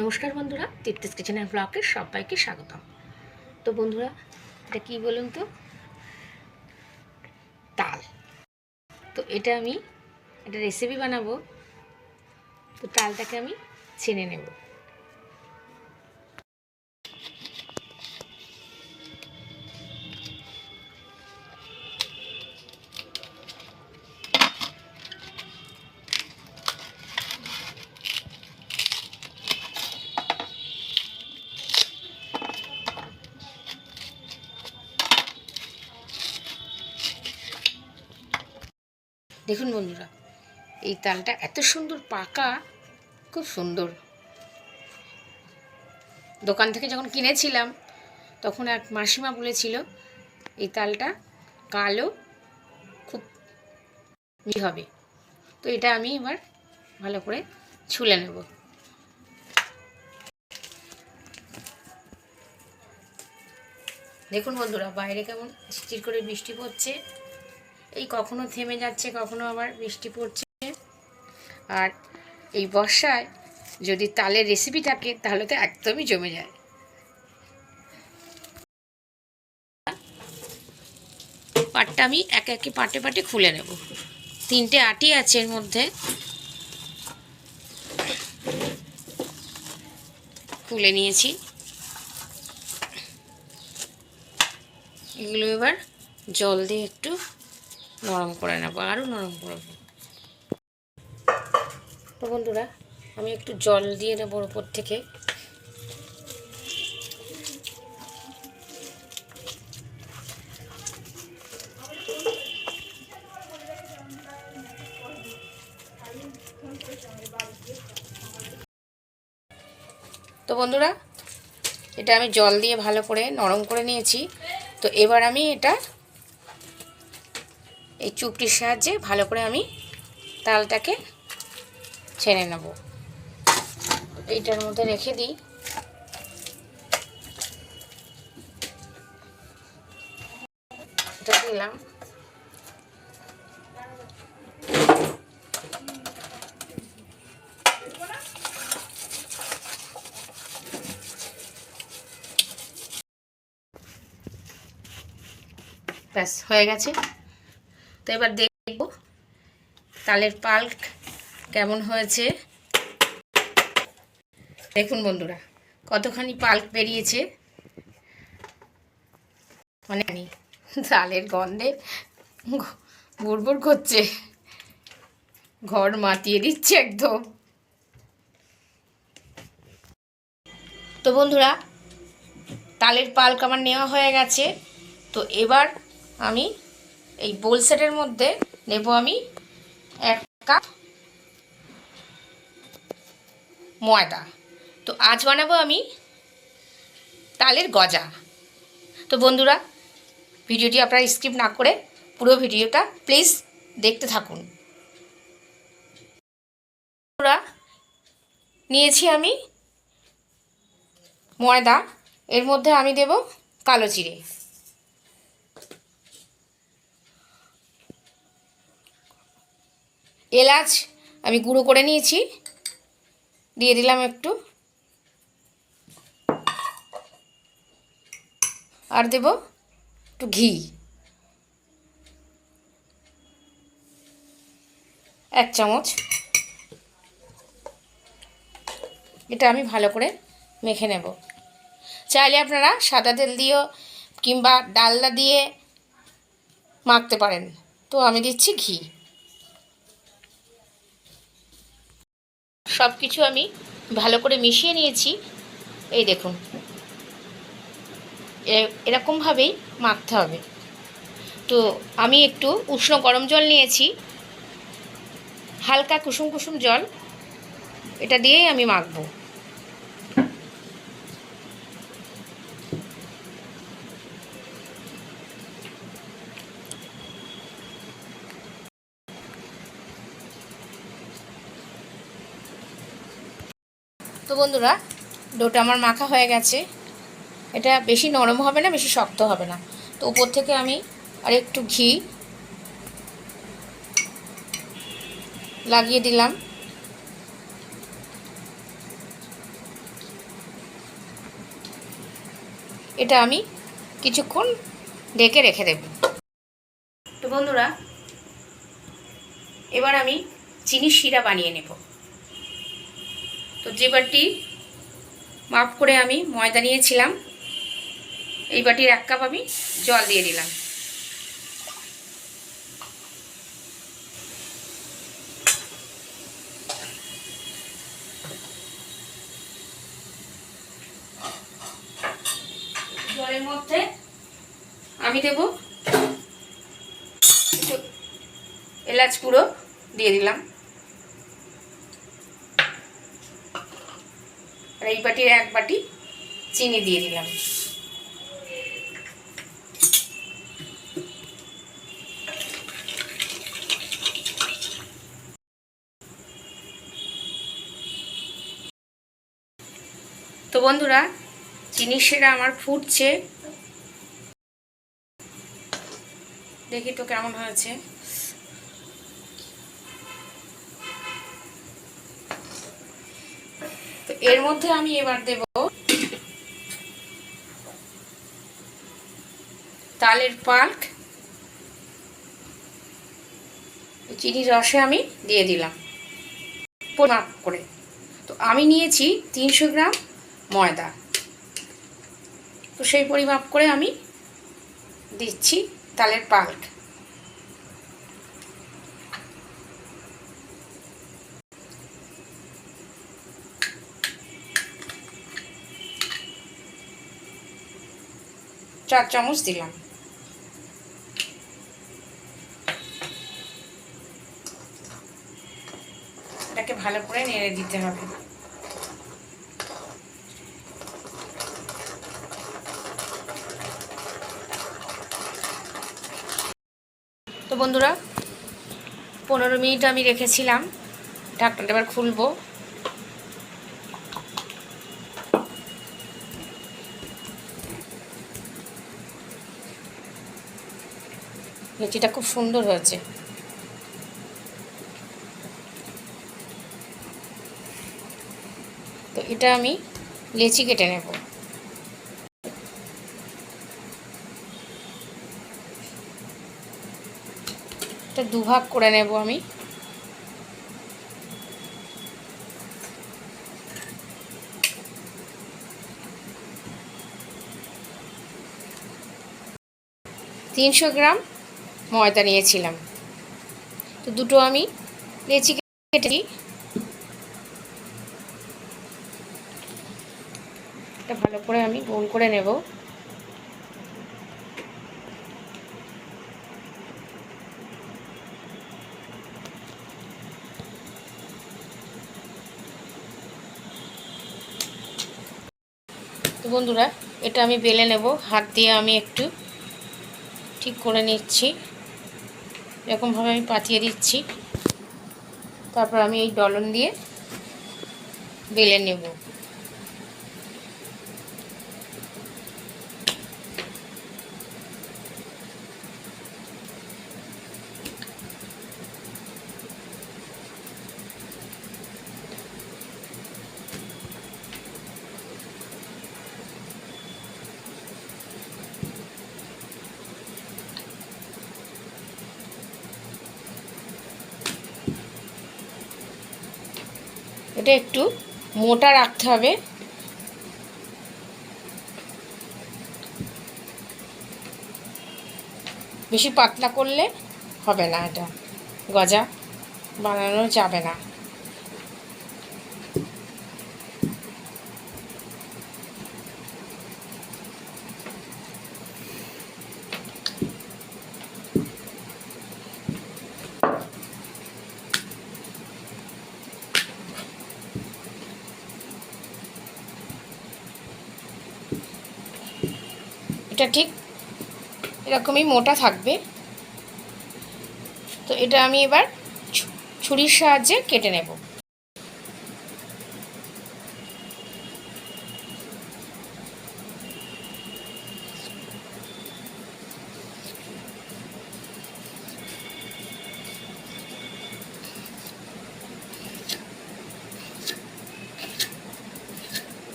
নমস্কার বন্ধুরা তীর্থেস কিচেনের ব্লগে সবাইকে স্বাগতম। তো বন্ধুরা, এটা কী বলুন তো? তাল। তো এটা আমি একটা রেসিপি বানাবো। তো তালটাকে আমি ছেনে নেব। দেখুন বন্ধুরা, এই তালটা এত সুন্দর পাকা, খুব সুন্দর। দোকান থেকে যখন কিনেছিলাম, তখন এক মাসিমা বলেছিল, এই তালটা কালো, খুব হবে। তো এটা আমি এবার ভালো করে ছুলে নেব। দেখুন বন্ধুরা, বাইরে কেমন ঝিরঝির করে বৃষ্টি পড়ছে। এই কখনো থেমে যাচ্ছে, কখনো আবার বৃষ্টি পড়ছে। আর এই বর্ষায় যদি তালের রেসিপি থাকে, তাহলে তো একদমই জমে যায়। পাটটা আমি একে একে পাটে পাটে খুলে নেব। তিনটে আটি আছে এর মধ্যে। খুলে নিয়েছি। এগুলো এবার জল দিয়ে একটু নরম করে নেব আরও নরম করব তো বন্ধুরা, আমি একটু জল দিয়ে নেব ওপর থেকে। তো বন্ধুরা, এটা আমি জল দিয়ে ভালো করে নরম করে নিয়েছি। তো এবার আমি এটা এই চুপটির সাহায্যে ভালো করে আমি তালটাকে ছেড়ে নেব। এইটার মধ্যে রেখে দিই। এটা দিলাম। ব্যাস, হয়ে গেছে। তো এবার দেখব তালের পাল্ক কেমন হয়েছে। দেখুন বন্ধুরা, কতখানি পাল্ক বেরিয়েছে। মানে তালের গন্ধে বুড়বুড় করছে। ঘর মাতিয়ে দিচ্ছে একদম। তো বন্ধুরা, তালের পাল্ক আমার নেওয়া হয়ে গেছে। তো এবার আমি এই বোল সেটের মধ্যে নেব আমি এক কাপ ময়দা। তো আজ বানাবো আমি তালের গজা। তো বন্ধুরা, ভিডিওটি আপনারা স্কিপ না করে পুরো ভিডিওটা প্লিজ দেখতে থাকুন। বন্ধুরা, নিয়েছি আমি ময়দা। এর মধ্যে আমি দেব কালো জিরে। এলাচ আমি গুঁড়ো করে নিয়েছি। দিয়ে দিলাম একটু। আর দেব একটু ঘি। এক চামচ। এটা আমি ভালো করে মেখে নেব। চাইলে আপনারা সাদা তেল দিয়েও কিংবা ডালদা দিয়ে মাখতে পারেন। তো আমি দিচ্ছি ঘি। সব কিছু আমি ভালো করে মিশিয়ে নিয়েছি। এই দেখুন। এরকমভাবেই মাখতে হবে। তো আমি একটু উষ্ণ গরম জল নিয়েছি। হালকা কুসুম কুসুম জল। এটা দিয়েই আমি মাখবো। তো বন্ধুরা, ডোটা আমার মাখা হয়ে গেছে। এটা বেশি নরম হবে না, বেশি শক্ত হবে না। তো উপর থেকে আমি আর একটু ঘি লাগিয়ে দিলাম। এটা আমি কিছুক্ষণ ডেকে রেখে দেব। তো বন্ধুরা, এবার আমি চিনি শিরা বানিয়ে নেব। তো যে বাটি মাপ করে আমি ময়দা নিয়েছিলাম, এই বাটির এক কাপ আমি জল দিয়ে দিলাম। জলের মধ্যে আমি দেব এলাচ গুঁড়ো দিয়ে দিলাম। এই বাটির এক বাটি চিনি দিয়ে দিলাম। তো বন্ধুরা, চিনি সেরা আমার ফুটছে। দেখি তো কেমন হয়েছে। এর মধ্যে আমি এবার দেব তালের পাল্ক। চিনি রসে আমি দিয়ে দিলাম। মাপ করে। তো আমি নিয়েছি তিনশো গ্রাম ময়দা। তো সেই পরিমাপ করে আমি দিচ্ছি তালের পাল্ক। চার চামচ দিলাম। এটাকে ভালো করে নেড়ে দিতে হবে। তো বন্ধুরা, পনেরো মিনিট আমি রেখেছিলাম। ঢাকনাটা এবার খুলবো। লুচিটা খুব সুন্দর হয়েছে। তো এটা আমি লেচি কেটে নেব। এটা দুভাগ করে নেব আমি। তিনশো গ্রাম ময়দা নিয়েছিলাম। তো দুটো আমি লেচি কেটেছি। এটা ভালো করে আমি গোল করে নেব। তো বন্ধুরা, এটা আমি বেলে নেব। হাত দিয়ে আমি একটু ঠিক করে নিচ্ছি। এরকমভাবে আমি পাঠিয়ে দিচ্ছি। তারপর আমি এই ডলন দিয়ে বেলে নেব। এটা একটু মোটা রাখতে হবে। বেশি পাতলা করলে হবে না এটা। গজা বানানো যাবে না। এটা ঠিক এরকমই মোটা থাকবে। তো এটা আমি এবার ছুরির সাহায্যে কেটে নেব।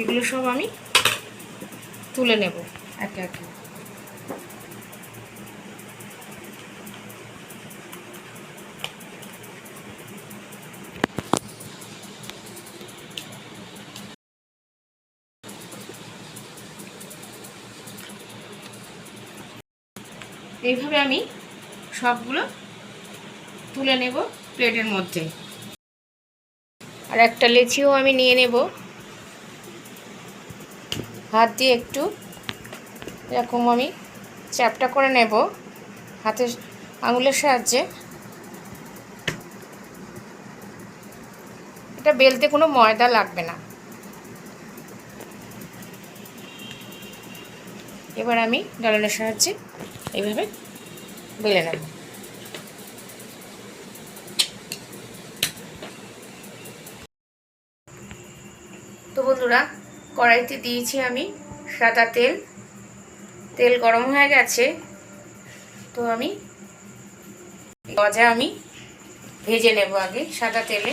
এগুলো সব আমি তুলে নেব একে একে। এইভাবে আমি সবগুলো তুলে নেব প্লেটের মধ্যে। আর একটা লেচিও আমি নিয়ে নেব। হাত দিয়ে একটু এরকম আমি চ্যাপটা করে নেব হাতের আঙুলের সাহায্যে। এটা বেলতে কোনো ময়দা লাগবে না। এবার আমি ডলারের সাহায্যে এইভাবে বেলে নেব তো বন্ধুরা কড়াইতে দিয়েছি আমি সাদা তেল। তেল গরম হয়ে গেছে। তো আমি গজা আমি ভেজে নেব আগে সাদা তেলে।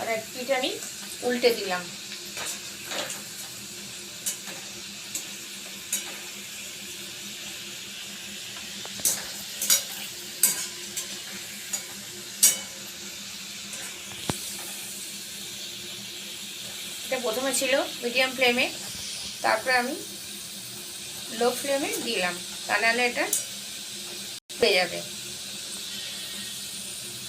আর এক আমি উল্টে দিলাম। এটা প্রথমে ছিল মিডিয়াম ফ্লেমে তারপরে আমি লো ফ্লেমে দিলাম। তা নাহলে এটা হয়ে যাবে।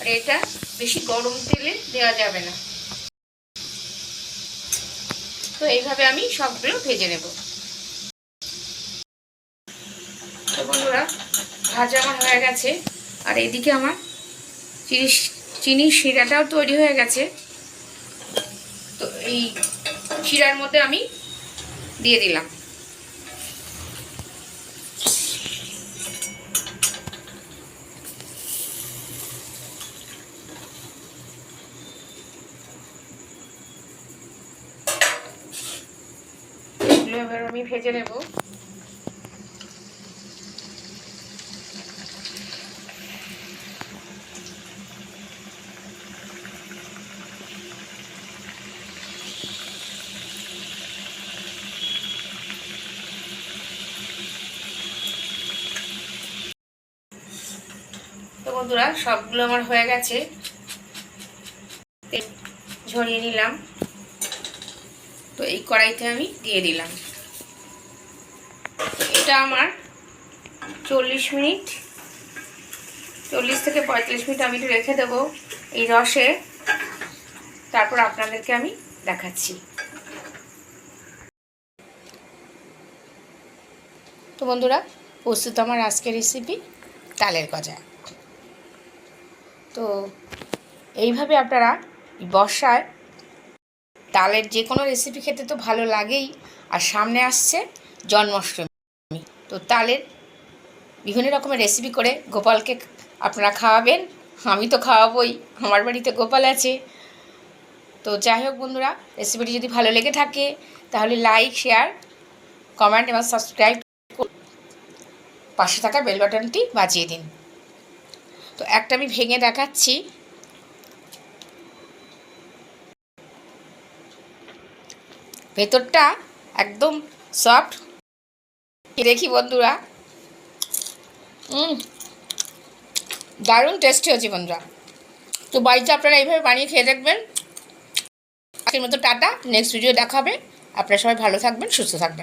আর এটা বেশি গরম তেলে দেওয়া যাবে না। তো এইভাবে আমি সবগুলো ভেজে নেব। তো বন্ধুরা, ভাজা আমার হয়ে গেছে। আর এদিকে আমার চিনি চিনির শিরাটাও তৈরি হয়ে গেছে। তো এই শিরার মধ্যে আমি দিয়ে দিলাম। এবার আমি ভেজে নেব। বন্ধুরা, সবগুলো আমার হয়ে গেছে। ঝরিয়ে নিলাম। তো এই কড়াইতে আমি দিয়ে দিলাম। এটা আমার। চল্লিশ মিনিট। চল্লিশ থেকে পঁয়তাল্লিশ মিনিট আমি একটু রেখে দেবো এই রসে। তারপর আপনাদেরকে আমি দেখাচ্ছি। তো বন্ধুরা, প্রস্তুত আমার আজকের রেসিপি তালের গজা। তো এইভাবে আপনারা বর্ষায় তালের যে কোনো রেসিপি খেতে তো ভালো লাগেই। আর সামনে আসছে জন্মাষ্টমী। তো তালের বিভিন্ন রকমের রেসিপি করে গোপালকে আপনারা খাওয়াবেন, আমি তো খাওয়াবই, আমার বাড়িতে গোপাল আছে। তো যাই হোক বন্ধুরা রেসিপিটি যদি ভালো লেগে থাকে, তাহলে লাইক শেয়ার কমেন্ট এবং সাবস্ক্রাইব পাশে থাকা বেল বাটনটি বাজিয়ে দিন। তো একটা আমি ভেঙে দেখাচ্ছি। ভেতরটা একদম সফট দেখি বন্ধুরা? দারুণ টেস্টি হচ্ছে বন্ধুরা। তো বাড়িতে আপনারা এইভাবে বানিয়ে খেয়ে দেখবেন। আজকের মতো টাটা নেক্সট ভিডিও দেখাবে। আপনারা সবাই ভালো থাকবেন, সুস্থ থাকবেন।